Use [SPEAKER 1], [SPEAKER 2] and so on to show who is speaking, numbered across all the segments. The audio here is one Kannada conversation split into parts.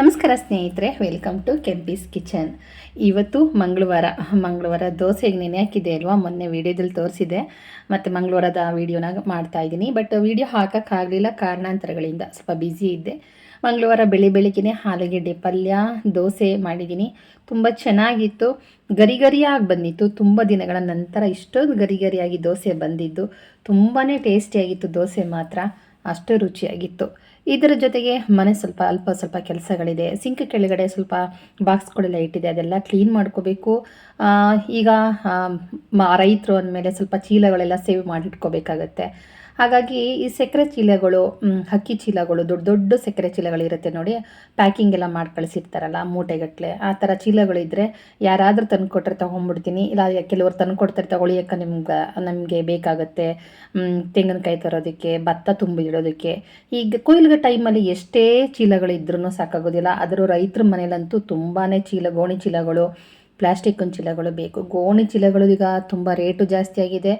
[SPEAKER 1] ನಮಸ್ಕಾರ ಸ್ನೇಹಿತರೆ ವೆಲ್ಕಮ್ ಟು ಕೆಂಪೀಸ್ ಕಿಚನ್ ಇವತ್ತು ಮಂಗಳವಾರ ಮಂಗಳವಾರ ದೋಸೆಗೆ ನೆನೆ ಹಾಕಿದೆ ಅಲ್ವಾ, ಮೊನ್ನೆ ವೀಡಿಯೋದಲ್ಲಿ ತೋರಿಸಿದೆ ಮತ್ತು ಮಂಗಳವಾರದ ವೀಡಿಯೋನ ಮಾಡ್ತಾ ಇದ್ದೀನಿ. ಬಟ್ ವೀಡಿಯೋ ಹಾಕೋಕ್ಕಾಗಲಿಲ್ಲ ಕಾರಣಾಂತರಗಳಿಂದ ಸ್ವಲ್ಪ ಬ್ಯುಸಿ ಇದ್ದೆ. ಮಂಗಳವಾರ ಬೆಳಿ ಬೆಳಿಗ್ಗೆ ಆಲೂಗೆಡ್ಡೆ ಪಲ್ಯ, ದೋಸೆ ಮಾಡಿದ್ದೀನಿ. ತುಂಬ ಚೆನ್ನಾಗಿತ್ತು. ಗರಿ ಗರಿಯಾಗಿ ಬಂದಿತ್ತು. ತುಂಬ ದಿನಗಳ ನಂತರ ಇಷ್ಟೊಂದು ಗರಿ ಗರಿಯಾಗಿ ದೋಸೆ ಬಂದಿದ್ದು. ತುಂಬಾ ಟೇಸ್ಟಿಯಾಗಿತ್ತು ದೋಸೆ ಮಾತ್ರ. ಅಷ್ಟು ರುಚಿಯಾಗಿತ್ತು. ಇದರ ಜೊತೆಗೆ ಮನೆ ಸ್ವಲ್ಪ ಅಲ್ಪ ಸ್ವಲ್ಪ ಕೆಲಸಗಳಿದೆ. ಸಿಂಕ್ ಕೆಳಗಡೆ ಸ್ವಲ್ಪ ಬಾಕ್ಸ್ಗಳೆಲ್ಲ ಇಟ್ಟಿದೆ. ಅದೆಲ್ಲ ಕ್ಲೀನ್ ಮಾಡ್ಕೋಬೇಕು. ಈಗ ರೈತರು ಅಂದಮೇಲೆ ಸ್ವಲ್ಪ ಚೀಲಗಳೆಲ್ಲ ಸೇವ್ ಮಾಡಿಟ್ಕೋಬೇಕಾಗತ್ತೆ. ಹಾಗಾಗಿ ಈ ಸಕ್ಕರೆ ಚೀಲಗಳು ಹಕ್ಕಿ ಚೀಲಗಳು, ದೊಡ್ಡ ದೊಡ್ಡ ಸಕ್ಕರೆ ಚೀಲಗಳಿರುತ್ತೆ ನೋಡಿ. ಪ್ಯಾಕಿಂಗ್ ಎಲ್ಲ ಮಾಡಿ ಕಳಿಸಿರ್ತಾರಲ್ಲ ಮೂಟೆಗಟ್ಟಲೆ ಆ ಥರ ಚೀಲಗಳಿದ್ದರೆ ಯಾರಾದರೂ ತಂದು ಕೊಟ್ಟರೆ ತೊಗೊಂಡ್ಬಿಡ್ತೀನಿ ಇಲ್ಲ, ಕೆಲವರು ತಂದು ಕೊಡ್ತಾರೆ ತಗೊಳ್ಳಿ ಯಾಕೆ ನಿಮ್ಗೆ, ನಮಗೆ ಬೇಕಾಗುತ್ತೆ. ತೆಂಗಿನಕಾಯಿ ತರೋದಕ್ಕೆ, ಭತ್ತ ತುಂಬಿಡೋದಕ್ಕೆ. ಈಗ ಕೊಯ್ಲಿಗೆ ಟೈಮಲ್ಲಿ ಎಷ್ಟೇ ಚೀಲಗಳಿದ್ರೂ ಸಾಕಾಗೋದಿಲ್ಲ. ಅದರ ರೈತರ ಮನೇಲಂತೂ ತುಂಬಾ ಚೀಲ, ಗೋಣಿ ಚೀಲಗಳು, ಪ್ಲಾಸ್ಟಿಕ್ ಚೀಲಗಳು ಬೇಕು. ಗೋಣಿ ಚೀಲಗಳು ಈಗ ತುಂಬ ರೇಟು ಜಾಸ್ತಿ ಆಗಿದೆ.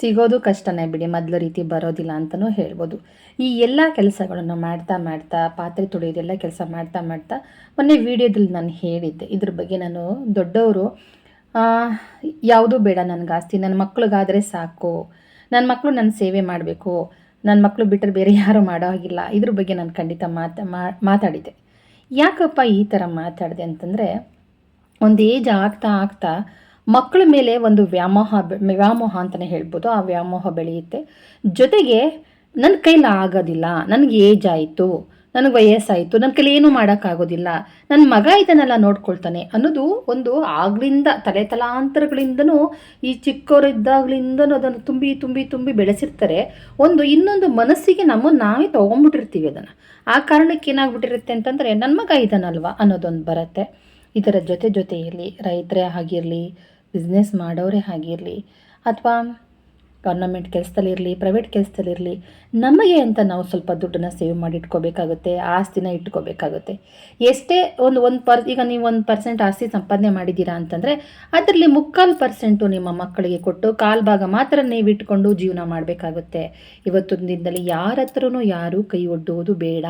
[SPEAKER 1] ಸಿಗೋದು ಕಷ್ಟನೇ ಬಿಡಿ, ಮೊದಲ ರೀತಿ ಬರೋದಿಲ್ಲ ಅಂತಲೂ ಹೇಳ್ಬೋದು. ಈ ಎಲ್ಲ ಕೆಲಸಗಳನ್ನು ಮಾಡ್ತಾ ಮಾಡ್ತಾ, ಪಾತ್ರೆ ತೊಳೆಯೋದೆಲ್ಲ ಕೆಲಸ ಮಾಡ್ತಾ ಮಾಡ್ತಾ, ಮೊನ್ನೆ ವೀಡಿಯೋದಲ್ಲಿ ನಾನು ಹೇಳಿದ್ದೆ, ಇದ್ರ ಬಗ್ಗೆ ನಾನು ದೊಡ್ಡವರು ಯಾವುದೂ ಬೇಡ ನನಗೆ ಆಸ್ತಿ, ನನ್ನ ಮಕ್ಳಿಗಾದರೆ ಸಾಕು ನನ್ನ ಮಕ್ಕಳು ನನ್ನ ಸೇವೆ ಮಾಡಬೇಕು ನನ್ನ ಮಕ್ಕಳು ಬಿಟ್ಟರೆ ಬೇರೆ ಯಾರೂ ಮಾಡೋ ಹಾಗಿಲ್ಲ, ಇದ್ರ ಬಗ್ಗೆ ನಾನು ಖಂಡಿತ ಮಾತಾ ಮಾತಾಡಿದ್ದೆ. ಯಾಕಪ್ಪ ಈ ಥರ ಮಾತಾಡಿದೆ ಅಂತಂದರೆ, ಒಂದು ಏಜ್ ಆಗ್ತಾ ಆಗ್ತಾ ಮಕ್ಕಳ ಮೇಲೆ ಒಂದು ವ್ಯಾಮೋಹ ವ್ಯಾಮೋಹ ಅಂತಲೇ ಹೇಳ್ಬೋದು. ಆ ವ್ಯಾಮೋಹ ಬೆಳೆಯುತ್ತೆ. ಜೊತೆಗೆ ನನ್ನ ಕೈಲಿ ಆಗೋದಿಲ್ಲ, ನನಗೆ ಏಜ್ ಆಯಿತು, ನನಗೆ ವಯಸ್ಸಾಯಿತು ನನ್ನ ಕೈಲಿ ಏನೂ ಮಾಡೋಕ್ಕಾಗೋದಿಲ್ಲ ನನ್ನ ಮಗ ಇದನ್ನೆಲ್ಲ ನೋಡ್ಕೊಳ್ತಾನೆ ಅನ್ನೋದು ಒಂದು ಆಗ್ಲಿಂದ, ತಲೆ ತಲಾಂತರಗಳಿಂದನೂ, ಈ ಚಿಕ್ಕವರಿದ್ದಾಗ್ಲಿಂದನೂ ಅದನ್ನು ತುಂಬಿ ತುಂಬಿ ತುಂಬಿ ಬೆಳೆಸಿರ್ತಾರೆ. ಒಂದು ಇನ್ನೊಂದು ಮನಸ್ಸಿಗೆ ನಮ್ಮನ್ನು ನಾವೇ ತೊಗೊಂಡ್ಬಿಟ್ಟಿರ್ತೀವಿ ಅದನ್ನು. ಆ ಕಾರಣಕ್ಕೆ ಏನಾಗ್ಬಿಟ್ಟಿರುತ್ತೆ ಅಂತಂದರೆ ನನ್ನ ಮಗ ಇದನ್ನಲ್ವ ಅನ್ನೋದೊಂದು ಬರುತ್ತೆ. ಇದರ ಜೊತೆ ಜೊತೆಯಲ್ಲಿ ರೈತರೇ ಆಗಿರಲಿ ಬಿಸ್ನೆಸ್ ಮಾಡೋರೇ ಆಗಿರಲಿ ಅಥವಾ ಗೌರ್ನಮೆಂಟ್ ಕೆಲಸದಲ್ಲಿರಲಿ ಪ್ರೈವೇಟ್ ಕೆಲಸದಲ್ಲಿರಲಿ, ನಮಗೆ ಅಂತ ನಾವು ಸ್ವಲ್ಪ ದುಡ್ಡನ್ನ ಸೇವ್ ಮಾಡಿ ಇಟ್ಕೋಬೇಕಾಗುತ್ತೆ, ಆಸ್ತಿನ ಇಟ್ಕೋಬೇಕಾಗುತ್ತೆ. ಎಷ್ಟೇ ಒಂದು ಒಂದು ಪರ್, ಈಗ ನೀವು ಒಂದು ಪರ್ಸೆಂಟ್ ಆಸ್ತಿ ಸಂಪಾದನೆ ಮಾಡಿದ್ದೀರಾ ಅಂತಂದರೆ, ಅದರಲ್ಲಿ ಮುಕ್ಕಾಲು ಪರ್ಸೆಂಟು ನಿಮ್ಮ ಮಕ್ಕಳಿಗೆ ಕೊಟ್ಟು ಕಾಲು ಭಾಗ ಮಾತ್ರ ನೀವು ಇಟ್ಕೊಂಡು ಜೀವನ ಮಾಡಬೇಕಾಗುತ್ತೆ. ಇವತ್ತೊಂದು ದಿನದಲ್ಲಿ ಯಾರ ಹತ್ರನೂ ಯಾರೂ ಕೈ ಒಡ್ಡುವುದು ಬೇಡ.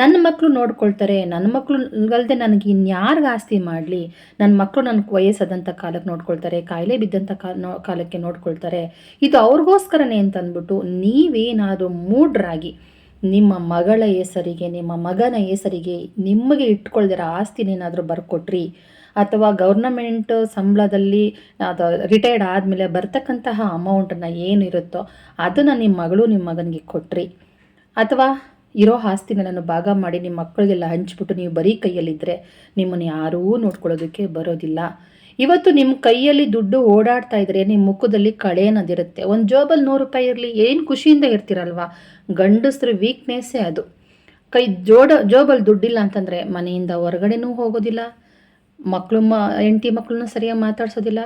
[SPEAKER 1] ನನ್ನ ಮಕ್ಕಳು ನೋಡ್ಕೊಳ್ತಾರೆ ನನ್ನ ಮಕ್ಕಳು ಅಲ್ಲದೆ ನನಗೆ ಇನ್ಯಾರಿಗೆ ಆಸ್ತಿ ಮಾಡಲಿ ನನ್ನ ಮಕ್ಕಳು ನನ್ನ ವಯಸ್ಸಾದಂಥ ಕಾಲಕ್ಕೆ ನೋಡ್ಕೊಳ್ತಾರೆ, ಕಾಯಿಲೆ ಬಿದ್ದಂಥ ಕಾಲ ಕಾಲಕ್ಕೆ ನೋಡ್ಕೊಳ್ತಾರೆ. ಇದು ಅವ್ರಿಗೋಸ್ಕರನೇ ಅಂತಂದ್ಬಿಟ್ಟು ನೀವೇನಾದರೂ ಮೂಡ್ರಾಗಿ ನಿಮ್ಮ ಮಗಳ ಹೆಸರಿಗೆ, ನಿಮ್ಮ ಮಗನ ಹೆಸರಿಗೆ ನಿಮಗೆ ಇಟ್ಕೊಳ್ದಿರೋ ಆಸ್ತಿನೇನಾದರೂ ಬರ್ಕೊಟ್ರಿ ಅಥವಾ ಗೌರ್ನಮೆಂಟ್ ಸಂಬಳದಲ್ಲಿ ಅದು ರಿಟೈರ್ಡ್ ಆದಮೇಲೆ ಬರ್ತಕ್ಕಂತಹ ಅಮೌಂಟನ್ನು ಏನಿರುತ್ತೋ ಅದನ್ನು ನಿಮ್ಮ ಮಗಳು ನಿಮ್ಮ ಮಗನಿಗೆ ಕೊಟ್ರಿ. ಅಥವಾ ಇರೋ ಆಸ್ತಿನ ನಾನು ಭಾಗ ಮಾಡಿ ನಿಮ್ಮ ಮಕ್ಕಳಿಗೆಲ್ಲ ಹಂಚಿಬಿಟ್ಟು ನೀವು ಬರೀ ಕೈಯಲ್ಲಿದ್ದರೆ ನಿಮ್ಮನ್ನು ಯಾರೂ ನೋಡ್ಕೊಳ್ಳೋದಕ್ಕೆ ಬರೋದಿಲ್ಲ. ಇವತ್ತು ನಿಮ್ಮ ಕೈಯಲ್ಲಿ ದುಡ್ಡು ಓಡಾಡ್ತಾ ಇದ್ರೆ ನಿಮ್ಮ ಮುಖದಲ್ಲಿ ಕಳೆ ಅನ್ನೋದಿರುತ್ತೆ ಒಂದು ಜೋಬಲ್ಲಿ ನೂರು ರೂಪಾಯಿ ಇರಲಿ, ಏನು ಖುಷಿಯಿಂದ ಇರ್ತೀರಲ್ವಾ? ಗಂಡಸ್ರ ವೀಕ್ನೆಸ್ಸೇ ಅದು. ಕೈ ಜೋಡ ಜೋಬಲ್ಲಿ ದುಡ್ಡಿಲ್ಲ ಅಂತಂದರೆ ಮನೆಯಿಂದ ಹೊರಗಡೆನೂ ಹೋಗೋದಿಲ್ಲ ಮಕ್ಕಳು ಮ, ಹೆಂಡತಿ ಮಕ್ಕಳನ್ನ ಸರಿಯಾಗಿ ಮಾತಾಡ್ಸೋದಿಲ್ಲ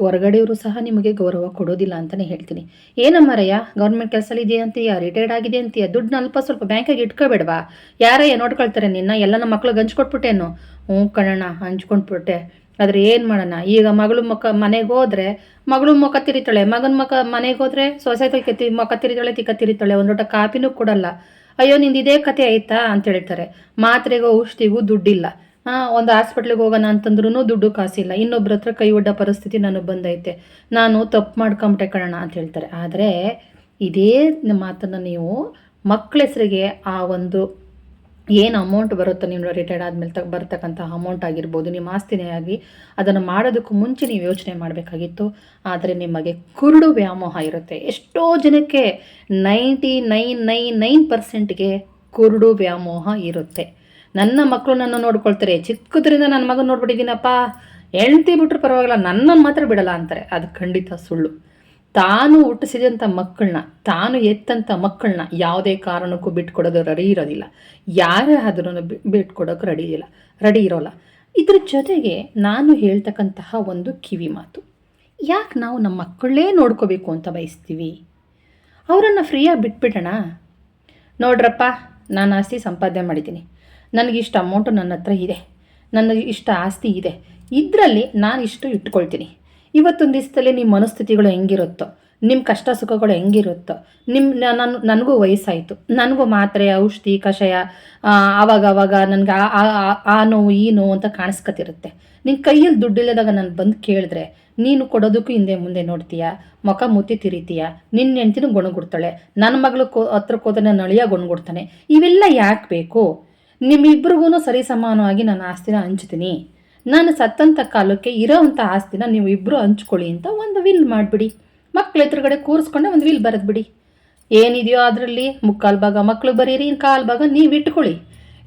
[SPEAKER 1] ಹೊರಗಡೆಯವರು ಸಹ ನಿಮಗೆ ಗೌರವ ಕೊಡೋದಿಲ್ಲ ಅಂತಲೇ ಹೇಳ್ತೀನಿ. ಏನಮ್ಮ ರಯ್ಯ, ಗೌರ್ಮೆಂಟ್ ಕೆಲಸಲ್ಲಿ ಇದೆಯಾ ಅಂತೀಯ ರಿಟೈರ್ಡ್ ಆಗಿದೆ ಅಂತೀಯ, ದುಡ್ಡನ್ನ ಅಲ್ಪ ಸ್ವಲ್ಪ ಬ್ಯಾಂಕಿಗೆ ಇಟ್ಕೋಬೇಡವಾ? ಯಾರಯ್ಯ ನೋಡ್ಕೊಳ್ತಾರೆ ನಿನ್ನ, ಎಲ್ಲ ನಮ್ಮ ಮಕ್ಳಿಗೆ ಹಂಚ್ಕೊಟ್ಬಿಟ್ಟೇನು? ಹ್ಞೂ ಕಣಣ್ಣ ಹಂಚ್ಕೊಂಡ್ಬಿಟ್ಟೆ ಆದರೆ ಏನು ಮಾಡೋಣ? ಈಗ ಮಗಳು ಮುಖ, ಮನೆಗೆ ಹೋದ್ರೆ ಮಗಳು ಮುಖ ತಿರಿತಾಳೆ, ಮಗನ ಮುಖ ಮನೆಗೆ ಹೋದ್ರೆ ಸೊಸೆ ತಿ, ಮುಖ ತಿರಿತಾಳೆ, ತಿಕ್ಕ ತಿರಿತಾಳೆ, ಒಂದು ಲೋಟ ಕಾಪಿನೂ ಕೊಡಲ್ಲ. ಅಯ್ಯೋ, ನಿಂದು ಇದೇ ಕತೆ ಆಯ್ತಾ? ಅಂತ ಹೇಳ್ತಾರೆ. ಮಾತ್ರೆಗೋ, ಔಷಧಿಗೂ ದುಡ್ಡಿಲ್ಲ. ಹಾಂ ಒಂದು ಹಾಸ್ಪಿಟ್ಲಿಗೆ ಹೋಗೋಣ ಅಂತಂದ್ರೂ ದುಡ್ಡು ಕಾಸಿಲ್ಲ. ಇನ್ನೊಬ್ರ ಹತ್ರ ಕೈ ಒಡ್ಡ ಪರಿಸ್ಥಿತಿ ನನಗೆ ಬಂದೈತೆ. ನಾನು ತಪ್ಪು ಮಾಡ್ಕೊಂಬಿಟ್ಟೆ ಕಣ ಅಂತ ಹೇಳ್ತಾರೆ. ಆದರೆ ಇದೇ ಮಾತನ್ನು ನೀವು ಮಕ್ಕಳ ಹೆಸರಿಗೆ ಆ ಒಂದು ಏನು ಅಮೌಂಟ್ ಬರುತ್ತೋ ನೀವು ರಿಟೈರ್ಡ್ ಆದಮೇಲೆ ತ ಬರ್ತಕ್ಕಂಥ ಅಮೌಂಟ್ ಆಗಿರ್ಬೋದು, ನಿಮ್ಮ ಆಸ್ತಿನೇ ಆಗಿ ಅದನ್ನು ಮಾಡೋದಕ್ಕೂ ಮುಂಚೆ ನೀವು ಯೋಚನೆ ಮಾಡಬೇಕಾಗಿತ್ತು. ಆದರೆ ನಿಮಗೆ ಕುರುಡು ವ್ಯಾಮೋಹ ಇರುತ್ತೆ. ಎಷ್ಟೋ ಜನಕ್ಕೆ ನೈಂಟಿ ನೈನ್ ನೈನ್ ನೈನ್ ಪರ್ಸೆಂಟ್ಗೆ ಕುರುಡು ವ್ಯಾಮೋಹ ಇರುತ್ತೆ. ನನ್ನ ಮಕ್ಕಳು ನನ್ನ ನೋಡ್ಕೊಳ್ತಾರೆ. ಚಿಕ್ಕದ್ರಿಂದ ನನ್ನ ಮಗನ ನೋಡ್ಬಿಟ್ಟಿದ್ದೀನಪ್ಪ. ಹೆಂಡ್ತಿ ಬಿಟ್ಟರು ಪರವಾಗಿಲ್ಲ. ನನ್ನನ್ನು ಮಾತ್ರ ಬಿಡಲ್ಲ ಅಂತಾರೆ. ಅದು ಖಂಡಿತ ಸುಳ್ಳು. ತಾನು ಹುಟ್ಟಿಸಿದಂಥ ಮಕ್ಕಳನ್ನ ತಾನು ಎತ್ತಂಥ ಮಕ್ಕಳನ್ನ ಯಾವುದೇ ಕಾರಣಕ್ಕೂ ಬಿಟ್ಕೊಡೋದು ರೆಡಿ ಇರೋದಿಲ್ಲ. ಯಾರೇ ಆದ್ರೂ ಬಿಟ್ಕೊಡೋಕೆ ರೆಡಿ ಇಲ್ಲ ರೆಡಿ ಇರೋಲ್ಲ. ಇದ್ರ ಜೊತೆಗೆ ನಾನು ಹೇಳ್ತಕ್ಕಂತಹ ಒಂದು ಕಿವಿ ಮಾತು. ಯಾಕೆ ನಾವು ನಮ್ಮ ಮಕ್ಕಳೇ ನೋಡ್ಕೋಬೇಕು ಅಂತ ಬಯಸ್ತೀವಿ? ಅವರನ್ನು ಫ್ರೀಯಾಗಿ ಬಿಟ್ಬಿಡೋಣ? ನೋಡ್ರಪ್ಪ, ನಾನು ಆಸ್ತಿ ಸಂಪಾದನೆ ಮಾಡಿದ್ದೀನಿ. ನನಗಿಷ್ಟು ಅಮೌಂಟು ನನ್ನ ಹತ್ರ ಇದೆ. ನನಗೆ ಇಷ್ಟು ಆಸ್ತಿ ಇದೆ. ಇದರಲ್ಲಿ ನಾನು ಇಷ್ಟು ಇಟ್ಕೊಳ್ತೀನಿ. ಇವತ್ತೊಂದು ದಿವಸದಲ್ಲಿ ನಿಮ್ಮ ಮನಸ್ಥಿತಿಗಳು ಹೆಂಗಿರುತ್ತೋ ನಿಮ್ಮ ಕಷ್ಟ ಸುಖಗಳು ಹೆಂಗಿರುತ್ತೋ ನಿಮ್ಮ ನನ್ನ ನನಗೂ ವಯಸ್ಸಾಯಿತು. ನನಗೂ ಮಾತ್ರೆ, ಔಷಧಿ, ಕಷಾಯ ಆವಾಗ ಆವಾಗ ನನಗೆ ಆ ನೋವು, ಈ ನೋವು ಅಂತ ಕಾಣಿಸ್ಕೊತಿರುತ್ತೆ. ನಿನ್ನ ಕೈಯಲ್ಲಿ ದುಡ್ಡಿಲ್ಲದಾಗ ನಾನು ಬಂದು ಕೇಳಿದ್ರೆ, ನೀನು ಕೊಡೋದಕ್ಕೂ ಹಿಂದೆ ಮುಂದೆ ನೋಡ್ತೀಯ? ಮುಖ ಮುತ್ತಿ ತಿರಿತೀಯ? ನಿನ್ನ ಹೆಂಡ್ತಿನೂ ಗುಣಗುಡ್ತಾಳೆ. ನನ್ನ ಮಗಳು ಕೋ ಹತ್ರಕ್ಕೆ ಹೋದ್ರೆ ನಾನು ಅಳಿಯ ಗುಣಗುಡ್ತಾನೆ. ಇವೆಲ್ಲ ಯಾಕೆ ಬೇಕು? ನಿಮ್ಮಿಬ್ರಿಗೂ ಸರಿ ಸಮಾನವಾಗಿ ನಾನು ಆಸ್ತಿನ ಹಂಚ್ತೀನಿ. ನಾನು ಸತ್ತಂಥ ಕಾಲಕ್ಕೆ ಇರೋವಂಥ ಆಸ್ತಿನ ನೀವು ಇಬ್ಬರು ಹಂಚ್ಕೊಳ್ಳಿ ಅಂತ ಒಂದು ವಿಲ್ ಮಾಡಿಬಿಡಿ. ಮಕ್ಳ ಎದುರುಗಡೆ ಕೂರಿಸ್ಕೊಂಡೆ ಒಂದು ವಿಲ್ ಬರೆದ್ಬಿಡಿ. ಏನಿದೆಯೋ ಅದರಲ್ಲಿ ಮುಕ್ಕಾಲು ಭಾಗ ಮಕ್ಳು ಬರೀರಿ, ಕಾಲು ಭಾಗ ನೀವು ಇಟ್ಕೊಳ್ಳಿ.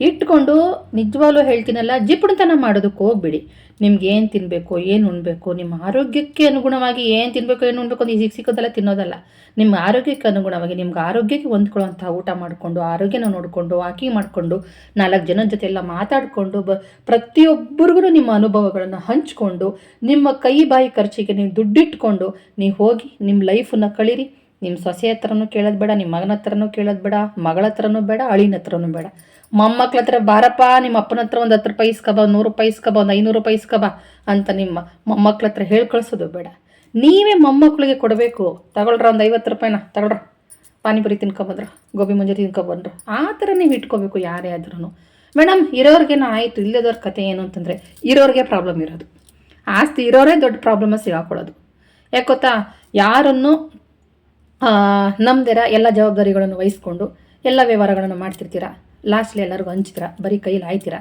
[SPEAKER 1] ಇಟ್ಕೊಂಡು ನಿಜವಾಗ್ಲೂ ಹೇಳ್ತೀನಲ್ಲ, ಜಿಪುಣತನ ಮಾಡೋದಕ್ಕೆ ಹೋಗ್ಬಿಡಿ. ನಿಮ್ಗೆ ಏನು ತಿನ್ನಬೇಕು ಏನು ಉಣ್ಬೇಕು, ನಿಮ್ಮ ಆರೋಗ್ಯಕ್ಕೆ ಅನುಗುಣವಾಗಿ ಏನು ತಿನ್ನಬೇಕು ಏನು ಉಣ್ಬೇಕು ಅಂತ ಈಗ ಸಿಕ್ಕೋದೆಲ್ಲ ತಿನ್ನೋದಲ್ಲ. ನಿಮ್ಮ ಆರೋಗ್ಯಕ್ಕೆ ಅನುಗುಣವಾಗಿ, ನಿಮ್ಗೆ ಆರೋಗ್ಯಕ್ಕೆ ಹೊಂದ್ಕೊಳ್ಳೋಂಥ ಊಟ ಮಾಡಿಕೊಂಡು, ಆರೋಗ್ಯನ ನೋಡಿಕೊಂಡು, ವಾಕಿಂಗ್ ಮಾಡಿಕೊಂಡು, ನಾಲ್ಕು ಜನದ ಜೊತೆ ಎಲ್ಲ ಮಾತಾಡಿಕೊಂಡು, ಬ, ಪ್ರತಿಯೊಬ್ಬರಿಗೂ ನಿಮ್ಮ ಅನುಭವಗಳನ್ನು ಹಂಚಿಕೊಂಡು, ನಿಮ್ಮ ಕೈ ಬಾಯಿ ಖರ್ಚಿಗೆ ನೀವು ದುಡ್ಡಿಟ್ಕೊಂಡು, ನೀವು ಹೋಗಿ ನಿಮ್ಮ ಲೈಫನ್ನು ಕಳೀರಿ. ನಿಮ್ಮ ಸೊಸೆ ಹತ್ರನೂ ಕೇಳೋದು ಬೇಡ, ನಿಮ್ಮ ಮಗನ ಹತ್ರನೂ ಕೇಳೋದು ಬೇಡ, ಮಗಳ ಹತ್ರನೂ ಬೇಡ ಅಳಿನ ಹತ್ರನೂ ಬೇಡ. ಮೊಮ್ಮಕ್ಳ ಹತ್ರ ಬಾರಪ್ಪ, ನಿಮ್ಮ ಅಪ್ಪನ ಹತ್ರ ಒಂದು ಹತ್ತು ರೂಪಾಯಿ ಇಸ್ಕಬ ಒಂದು ನೂರು ರೂಪಾಯಿ ಇಸ್ಕಬ, ಒಂದು ಐನೂರು ರೂಪಾಯಿ ಇಸ್ಕಬ ಅಂತ ನಿಮ್ಮ ಮೊಮ್ಮಕ್ಳ ಹತ್ರ ಹೇಳಿ ಕಳಿಸೋದು ಬೇಡ. ನೀವೇ ಮೊಮ್ಮಕ್ಳಿಗೆ ಕೊಡಬೇಕು. ತಗೊಳ್ರ ಒಂದು ಐವತ್ತು ರೂಪಾಯಿನ, ತಗೊಳ್ರ. ಪಾನಿಪುರಿ ತಿನ್ಕೊಬಂದ್ರು ಗೋಬಿ ಮಂಜೂರಿ ತಿನ್ಕೊಬಂದ್ರು ಆ ಥರ ನೀವು ಇಟ್ಕೋಬೇಕು ಯಾರೇ ಆದ್ರೂ ಮೇಡಮ್ ಇರೋರ್ಗೇನೋ ಆಯಿತು ಇಲ್ಲದವ್ರ ಕತೆ ಏನು ಅಂತಂದರೆ ಇರೋರಿಗೆ ಪ್ರಾಬ್ಲಮ್ ಇರೋದು. ಆಸ್ತಿ ಇರೋರೇ ದೊಡ್ಡ ಪ್ರಾಬ್ಲಮ್ ಸಿಗಾಕೊಳ್ಳೋದು ಯಾಕೆ ಗೊತ್ತಾ? ಯಾರನ್ನು ನಮ್ದಿರ ಎಲ್ಲ ಜವಾಬ್ದಾರಿಗಳನ್ನು ವಹಿಸ್ಕೊಂಡು ಎಲ್ಲ ವ್ಯವಹಾರಗಳನ್ನು ಮಾಡ್ತಿರ್ತೀರ? ಲಾಸ್ಟ್ಲಿ ಎಲ್ಲರಿಗೂ ಹಂಚ್ತೀರ? ಬರೀ ಕೈಲಿ ಆಯ್ತೀರ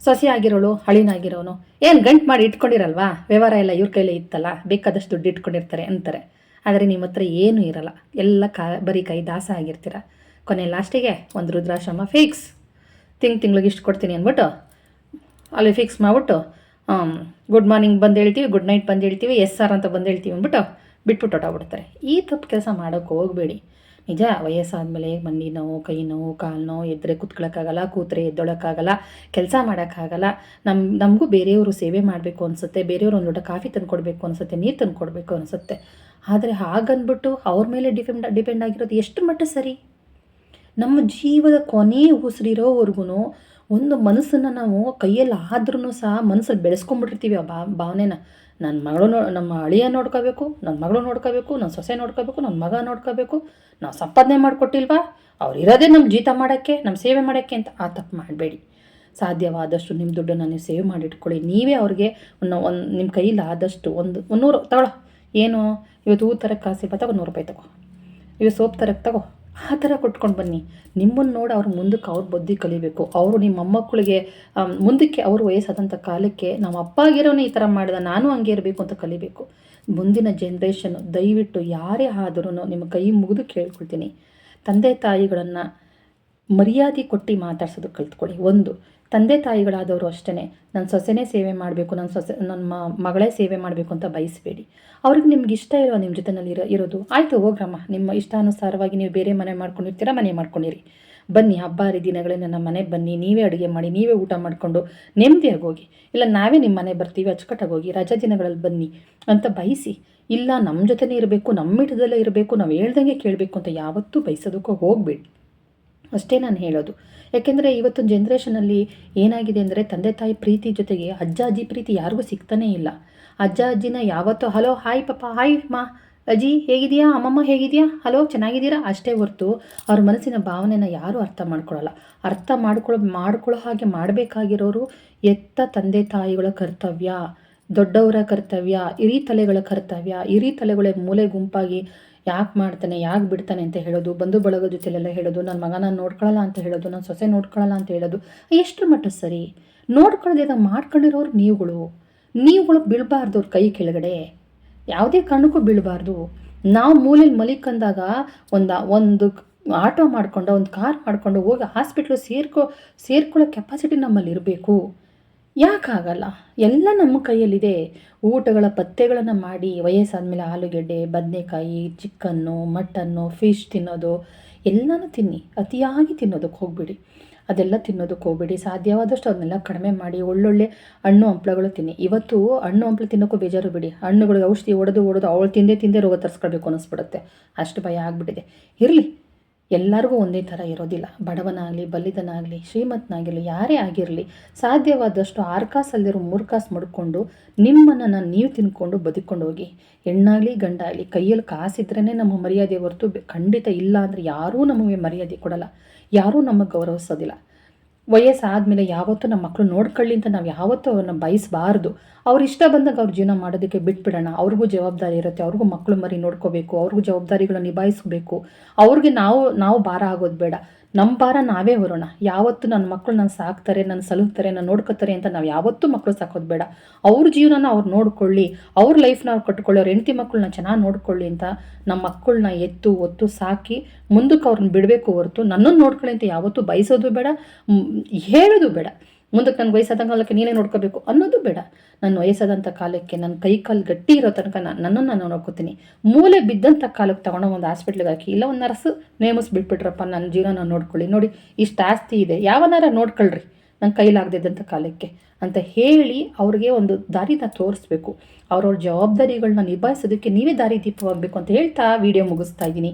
[SPEAKER 1] ಸೊಸೆ ಆಗಿರೋಳು ಹಳಿನಾಗಿರೋನು ಏನು ಗಂಟು ಮಾಡಿ ಇಟ್ಕೊಂಡಿರಲ್ವಾ? ವ್ಯವಹಾರ ಎಲ್ಲ ಇವ್ರ ಕೈಲೇ ಇತ್ತಲ್ಲ, ಬೇಕಾದಷ್ಟು ದುಡ್ಡು ಇಟ್ಕೊಂಡಿರ್ತಾರೆ ಅಂತಾರೆ. ಆದರೆ ನಿಮ್ಮ ಹತ್ರ ಏನೂ ಇರಲ್ಲ. ಎಲ್ಲ ಕಾ, ಬರೀ ಕೈ ದಾಸ ಆಗಿರ್ತೀರ? ಕೊನೆ ಲಾಸ್ಟಿಗೆ ಒಂದು ರುದ್ರಾಶ್ರಮ ಫಿಕ್ಸ್ ತಿಂಗ್ ತಿಂಗ್ಳಿಗೆ ಇಷ್ಟು ಕೊಡ್ತೀನಿ ಅಂದ್ಬಿಟ್ಟು, ಅಲ್ಲಿ ಫಿಕ್ಸ್ ಮಾಡಿಬಿಟ್ಟು ಗುಡ್ ಮಾರ್ನಿಂಗ್ ಬಂದು ಹೇಳ್ತೀವಿ ಗುಡ್ ನೈಟ್ ಬಂದು ಹೇಳ್ತೀವಿ, ಎಸ್ ಆರ್ ಅಂತ ಬಂದು ಹೇಳ್ತೀವಿ ಅಂದ್ಬಿಟ್ಟು, ಬಿಟ್ಬಿಟ್ಟು ಹೊಟ್ಟೋಗ್ಬಿಡ್ತಾರೆ ಈ ತಪ್ಪು ಕೆಲಸ ಮಾಡೋಕ್ಕೆ ಹೋಗಬೇಡಿ. ನಿಜ, ವಯಸ್ಸಾದಮೇಲೆ ಮಂಡಿ ನೋವು ಕೈ ನೋವು ಕಾಲು ನೋವು ಎದ್ರೆ ಕೂತ್ಕೊಳ್ಳೋಕ್ಕಾಗಲ್ಲ ಕೂತ್ರೆ ಎದ್ದೊಳಕ್ಕಾಗಲ್ಲ, ಕೆಲಸ ಮಾಡೋಕ್ಕಾಗಲ್ಲ. ನಮ್ಮ ನಮಗೂ ಬೇರೆಯವರು ಸೇವೆ ಮಾಡಬೇಕು ಅನಿಸುತ್ತೆ, ಬೇರೆಯವರು ಒಂದು ಲೋಟ ಕಾಫಿ ತಂದು ಕೊಡಬೇಕು ಅನಿಸುತ್ತೆ, ನೀರು ತಂದು ಕೊಡಬೇಕು ಅನಿಸುತ್ತೆ. ಆದರೆ ಹಾಗಂದ್ಬಿಟ್ಟು ಅವ್ರ ಮೇಲೆ ಡಿಪೆಂಡ್ ಡಿಪೆಂಡ್ ಆಗಿರೋದು ಎಷ್ಟು ಮಟ್ಟ ಸರಿ? ನಮ್ಮ ಜೀವದ ಕೊನೆ ಉಸಿರಿರೋವರೆಗೂ ಒಂದು ಮನಸ್ಸನ್ನು ನಾವು ಕೈಯಲ್ಲಿ ಆದ್ರೂ ಸಹ ಮನಸ್ಸಲ್ಲಿ ಬೆಳೆಸ್ಕೊಂಡ್ಬಿಟ್ಟಿರ್ತೀವಿ ಆ ಭಾವನೆನ. ನನ್ನ ಮಗಳು ನಮ್ಮ ಅಳಿಯ ನೋಡ್ಕೋಬೇಕು ನನ್ನ ಮಗಳು ನೋಡ್ಕೋಬೇಕು ನನ್ನ ಸೊಸೆ ನೋಡ್ಕೋಬೇಕು ನನ್ನ ಮಗ ನೋಡ್ಕೋಬೇಕು, ನಾವು ಸಂಪಾದನೆ ಮಾಡಿಕೊಟ್ಟಿಲ್ವಾ? ಅವ್ರು ಇರೋದೇ ನಮ್ಮ ಜೀತ ಮಾಡೋಕ್ಕೆ ನಮ್ಮ ಸೇವೆ ಮಾಡೋಕ್ಕೆ ಅಂತ ಆ ತಪ್ಪು ಮಾಡಬೇಡಿ. ಸಾಧ್ಯವಾದಷ್ಟು ನಿಮ್ಮ ದುಡ್ಡನ್ನು ನೀವು ಸೇವ್ ಮಾಡಿಟ್ಕೊಳ್ಳಿ. ನೀವೇ ಅವ್ರಿಗೆ ಒಂದು ಒಂದು ನಿಮ್ಮ ಕೈಯಲ್ಲಿ ಆದಷ್ಟು ಒಂದು ನೂರು ತಗೊಳ್ಳೋ ಏನು? ಇವತ್ತು ಹೂ ತರಕ್ಕೆ ಕಾಸಿಲ್ಲ ತಗೋ ನೂರು ರೂಪಾಯಿ ತಗೋ. ಇವತ್ತು ಸೋಪ್ ತರಕ್ಕೆ ತಗೋ. ಆ ಥರ ಕೊಟ್ಕೊಂಡು ಬನ್ನಿ. ನಿಮ್ಮನ್ನು ನೋಡಿ ಅವ್ರ ಮುಂದಕ್ಕೆ ಅವ್ರ ಬುದ್ಧಿ ಕಲಿಬೇಕು. ಅವರು ನಿಮ್ಮ ಮೊಮ್ಮಕ್ಕಳಿಗೆ ಮುಂದಕ್ಕೆ ಅವ್ರ ವಯಸ್ಸಾದಂಥ ಕಾಲಕ್ಕೆ ನಮ್ಮ ಅಪ್ಪ ಆಗಿರೋನೇ ಈ ಥರ ಮಾಡಿದ, ನಾನು ಹಂಗೆ ಇರಬೇಕು ಅಂತ ಕಲಿಬೇಕು. ಮುಂದಿನ ಜನ್ರೇಷನ್ ದಯವಿಟ್ಟು ಯಾರೇ ಆದರೂ ನಿಮ್ಮ ಕೈ ಮುಗಿದು ಕೇಳ್ಕೊಳ್ತೀನಿ. ತಂದೆ ತಾಯಿಗಳನ್ನು ಮರ್ಯಾದೆ ಕೊಟ್ಟು ಮಾತಾಡ್ಸೋದು ಕಲ್ತ್ಕೊಳ್ಳಿ. ಒಂದು ತಂದೆ ತಾಯಿಗಳಾದವರು ಅಷ್ಟೇ ನನ್ನ ಸೊಸೆನೇ ಸೇವೆ ಮಾಡಬೇಕು, ನನ್ನ ಸೊಸೆ, ನನ್ನ ಮಗಳೇ ಸೇವೆ ಮಾಡಬೇಕು ಅಂತ ಬಯಸಬೇಡಿ. ಅವ್ರಿಗೆ ನಿಮ್ಗೆ ಇಷ್ಟ ಇರೋ ನಿಮ್ಮ ಜೊತೆನಲ್ಲಿ ಇರೋ, ಇರೋದು. ಆಯಿತು ಹೋಗ್ರಮ್ಮ ನಿಮ್ಮ ಇಷ್ಟಾನುಸಾರವಾಗಿ ನೀವು ಬೇರೆ ಮನೆ ಮಾಡ್ಕೊಂಡಿರ್ತೀರ, ಮನೆ ಮಾಡ್ಕೊಂಡಿರಿ. ಬನ್ನಿ ಹಬ್ಬ ಹರಿದಿನಗಳೇ ನನ್ನ ಮನೆಗೆ ಬನ್ನಿ, ನೀವೇ ಅಡುಗೆ ಮಾಡಿ, ನೀವೇ ಊಟ ಮಾಡಿಕೊಂಡು ನೆಮ್ಮದಿಯಾಗಿ ಹೋಗಿ. ಇಲ್ಲ, ನಾವೇ ನಿಮ್ಮ ಮನೆ ಬರ್ತೀವಿ, ಅಚ್ಚುಕಟ್ಟಾಗಿ ಹೋಗಿ, ರಜಾ ದಿನಗಳಲ್ಲಿ ಬನ್ನಿ ಅಂತ ಬಯಸಿ. ಇಲ್ಲ, ನಮ್ಮ ಜೊತೆನೇ ಇರಬೇಕು, ನಮ್ಮ ಹಿಡಿದಲ್ಲೇ ಇರಬೇಕು, ನಾವು ಹೇಳ್ದಂಗೆ ಕೇಳಬೇಕು ಅಂತ ಯಾವತ್ತೂ ಬಯಸೋದಕ್ಕೂ ಹೋಗಬೇಡಿ. ಅಷ್ಟೇ ನಾನು ಹೇಳೋದು. ಯಾಕೆಂದರೆ ಇವತ್ತಿನ ಜನ್ರೇಷನಲ್ಲಿ ಏನಾಗಿದೆ ಅಂದರೆ ತಂದೆ ತಾಯಿ ಪ್ರೀತಿ ಜೊತೆಗೆ ಅಜ್ಜ ಅಜ್ಜಿ ಪ್ರೀತಿ ಯಾರಿಗೂ ಸಿಗ್ತಾನೇ ಇಲ್ಲ. ಅಜ್ಜ ಅಜ್ಜಿನ ಯಾವತ್ತೂ, ಹಲೋ, ಹಾಯ್ ಪಾಪ ಹಾಯ್ ಮಾ, ಅಜ್ಜಿ ಹೇಗಿದೆಯಾ ಅಮ್ಮಮ್ಮ ಹೇಗಿದೆಯಾ ಹಲೋ, ಚೆನ್ನಾಗಿದ್ದೀರಾ? ಅಷ್ಟೇ ಹೊರತು ಅವ್ರ ಮನಸ್ಸಿನ ಭಾವನೆನ ಯಾರೂ ಅರ್ಥ ಮಾಡ್ಕೊಳ್ಳಲ್ಲ ಅರ್ಥ ಮಾಡ್ಕೊಳ್ಳೋ ಮಾಡ್ಕೊಳ್ಳೋ ಹಾಗೆ ಮಾಡಬೇಕಾಗಿರೋರು ಎತ್ತ ತಂದೆ ತಾಯಿಗಳ ಕರ್ತವ್ಯ, ದೊಡ್ಡವರ ಕರ್ತವ್ಯ ಇರಿ ತಲೆಗಳ ಕರ್ತವ್ಯ ಇರಿ ತಲೆಗಳ ಮೂಲೆ ಗುಂಪಾಗಿ ಯಾಕೆ ಮಾಡ್ತಾನೆ, ಯಾಕೆ ಬಿಡ್ತಾನೆ ಅಂತ ಹೇಳೋದು, ಬಂಧು ಬಳಗ ಜೊತೆಲೆಲ್ಲ ಹೇಳೋದು ನನ್ನ ಮಗನ ನೋಡ್ಕೊಳ್ಳಲ್ಲ ಅಂತ ಹೇಳೋದು ನನ್ನ ಸೊಸೆ ನೋಡ್ಕೊಳ್ಳಲ್ಲ ಅಂತ ಹೇಳೋದು ಎಷ್ಟು ಮಟ್ಟ ಸರಿ? ನೋಡ್ಕೊಳ್ಳೋದೇದ ಮಾಡ್ಕೊಂಡಿರೋರು ನೀವುಗಳು. ನೀವುಗಳು ಬೀಳಬಾರ್ದು ಅವ್ರ ಕೈ ಕೆಳಗಡೆ. ಯಾವುದೇ ಕಾರಣಕ್ಕೂ ಬೀಳಬಾರ್ದು. ನಾವು ಮೂಲೆಯಲ್ಲಿ ಮಲಿಕಂದಾಗ ಒಂದು ಒಂದು ಆಟೋ ಮಾಡಿಕೊಂಡು, ಒಂದು ಕಾರ್ ಮಾಡಿಕೊಂಡು ಹೋಗಿ ಹಾಸ್ಪಿಟ್ಲು ಸೇರ್ಕೊ, ಸೇರ್ಕೊಳ್ಳೋ ಕೆಪಾಸಿಟಿ ನಮ್ಮಲ್ಲಿ ಇರಬೇಕು ಯಾಕಾಗಲ್ಲ? ಎಲ್ಲ ನಮ್ಮ ಕೈಯಲ್ಲಿದೆ. ಊಟಗಳ ಪಥ್ಯಗಳನ್ನು ಮಾಡಿ, ವಯಸ್ಸಾದಮೇಲೆ ಆಲೂಗೆಡ್ಡೆ, ಬದನೆಕಾಯಿ ಚಿಕನ್ನು ಮಟನ್ನು ಫಿಶ್ ತಿನ್ನೋದು, ಎಲ್ಲನೂ ತಿನ್ನಿ. ಅತಿಯಾಗಿ ತಿನ್ನೋದಕ್ಕೆ ಹೋಗ್ಬಿಡಿ. ಅದೆಲ್ಲ ತಿನ್ನೋದಕ್ಕೆ ಹೋಗ್ಬಿಡಿ. ಸಾಧ್ಯವಾದಷ್ಟು ಅದನ್ನೆಲ್ಲ ಕಡಿಮೆ ಮಾಡಿ, ಒಳ್ಳೊಳ್ಳೆ ಹಣ್ಣು ಹಂಪ್ಲಗಳು ತಿನ್ನಿ. ಇವತ್ತು ಹಣ್ಣು ಹಂಪ್ಲು ತಿನ್ನೋಕ್ಕೂ ಬೇಜಾರು ಬಿಡಿ. ಹಣ್ಣುಗಳಿಗೆ ಔಷಧಿ ಹೊಡೆದು ಹೊಡೆದು ಅವಳು ತಿಂದೇ ತಿಂದೇ ರೋಗ ತರಿಸ್ಕೊಳ್ಬೇಕು ಅನ್ನಿಸ್ಬಿಡುತ್ತೆ. ಅಷ್ಟು ಭಯ ಆಗಿಬಿಟ್ಟಿದೆ. ಇರಲಿ. ಎಲ್ಲರಿಗೂ ಒಂದೇ ಥರ ಇರೋದಿಲ್ಲ. ಬಡವನಾಗಲಿ ಬಲಿದನಾಗಲಿ ಶ್ರೀಮಂತನಾಗಿರಲಿ, ಯಾರೇ ಆಗಿರಲಿ, ಸಾಧ್ಯವಾದಷ್ಟು ಆರು ಕಾಸಲ್ಲಿರೋ ಅಲ್ದಿರೋ ಮೂರು ಕಾಸು ಮಡ್ಕೊಂಡು ನಿಮ್ಮನ್ನು ನೀವು ತಿನ್ಕೊಂಡು ಬದುಕೊಂಡು ಹೋಗಿ. ಹೆಣ್ಣಾಗಲಿ, ಗಂಡಾಗಲಿ, ಕೈಯಲ್ಲಿ ಕಾಸಿದ್ರೇ ನಮ್ಮ ಮರ್ಯಾದೆ ಹೊರತು ಖಂಡಿತ ಇಲ್ಲ ಅಂದರೆ ಯಾರೂ ನಮಗೆ ಮರ್ಯಾದೆ ಕೊಡಲ್ಲ. ಯಾರೂ ನಮಗೆ ಗೌರವಿಸೋದಿಲ್ಲ. ವಯಸ್ಸಾದಮೇಲೆ ಯಾವತ್ತೂ ನಮ್ಮ ಮಕ್ಕಳು ನೋಡ್ಕೊಳ್ಳಿ ಅಂತ ನಾವು ಯಾವತ್ತೂ ಅವ್ರನ್ನ ಬಯಸಬಾರ್ದು. ಅವ್ರ ಇಷ್ಟ ಬಂದಾಗ ಅವ್ರ ಜೀವನ ಮಾಡೋದಕ್ಕೆ ಬಿಟ್ಬಿಡೋಣ. ಅವ್ರಿಗೂ ಜವಾಬ್ದಾರಿ ಇರುತ್ತೆ. ಅವ್ರಿಗೂ ಮಕ್ಕಳು ಮರಿ ನೋಡ್ಕೋಬೇಕು. ಅವ್ರಿಗೂ ಜವಾಬ್ದಾರಿಗಳನ್ನ ನಿಭಾಯಿಸಬೇಕು. ಅವ್ರಿಗೆ ನಾವು ನಾವು ಭಾರ ಆಗೋದು ಬೇಡ. ನಮ್ಮ ಭಾರ ನಾವೇ ಹೊರೋಣ. ಯಾವತ್ತು ನನ್ನ ಮಕ್ಕಳು ನಾನು ಸಾಕ್ತಾರೆ ನನ್ನ ಸಲಹುತ್ತಾರೆ ನಾನು ನೋಡ್ಕೋತಾರೆ ಅಂತ ನಾವು ಯಾವತ್ತೂ ಮಕ್ಕಳು ಸಾಕೋದು ಬೇಡ. ಅವ್ರ ಜೀವನನ ಅವ್ರು ನೋಡ್ಕೊಳ್ಳಿ. ಅವ್ರ ಲೈಫ್ನ ಅವ್ರು ಕಟ್ಕೊಳ್ಳಿ. ಅವ್ರ ಹೆಂಡತಿ ಮಕ್ಕಳನ್ನ ಚೆನ್ನಾಗಿ ನೋಡ್ಕೊಳ್ಳಿ ಅಂತ ನಮ್ಮ ಮಕ್ಕಳನ್ನ ಎತ್ತು, ಒತ್ತು, ಸಾಕಿ ಮುಂದಕ್ಕೆ ಅವ್ರನ್ನ ಬಿಡಬೇಕು ಹೊರತು ನನ್ನನ್ನು ನೋಡ್ಕೊಳ್ಳಿ ಅಂತ ಯಾವತ್ತೂ ಬಯಸೋದು ಬೇಡ. ಹೇಳೋದು ಬೇಡ. ಮುಂದಕ್ಕೆ ನನ್ನ ವಯಸ್ಸಾದ ಕಾಲಕ್ಕೆ ನೀನೇ ನೋಡ್ಕೋಬೇಕು ಅನ್ನೋದು ಬೇಡ. ನನ್ನ ವಯಸ್ಸಾದಂಥ ಕಾಲಕ್ಕೆ, ನನ್ನ ಕೈ ಕಾಲು ಗಟ್ಟಿ ಇರೋ ತನಕ ನಾನು ನನ್ನನ್ನು ನಾನು ನೋಡ್ಕೋತೀನಿ. ಮೂಲೆ ಬಿದ್ದಂಥ ಕಾಲಕ್ಕೆ ತಗೊಂಡು ಒಂದು ಹಾಸ್ಪಿಟ್ಲಿಗೆ ಹಾಕಿ. ಇಲ್ಲ, ಒಂದು ನರ್ಸ್ ಬಿಟ್ಬಿಟ್ರಪ್ಪ, ನನ್ನ ಜೀವನ ನಾನು ನೋಡ್ಕೊಳ್ಳಿ. ನೋಡಿ, ಇಷ್ಟು ಆಸ್ತಿ ಇದೆ. ಯಾವನಾರ ನೋಡ್ಕೊಳ್ರಿ. ನನ್ನ ಕೈಲಾಗದಿದ್ದಂಥ ಕಾಲಕ್ಕೆ ಅಂತ ಹೇಳಿ ಅವ್ರಿಗೆ ಒಂದು ದಾರಿನ ತೋರಿಸ್ಬೇಕು. ಅವ್ರವ್ರ ಜವಾಬ್ದಾರಿಗಳನ್ನ ನಿಭಾಯಿಸೋದಕ್ಕೆ ನೀವೇ ದಾರಿ ದೀಪವಾಗಬೇಕು ಅಂತ ಹೇಳ್ತಾ ವಿಡಿಯೋ ಮುಗಿಸ್ತಾ ಇದ್ದೀನಿ.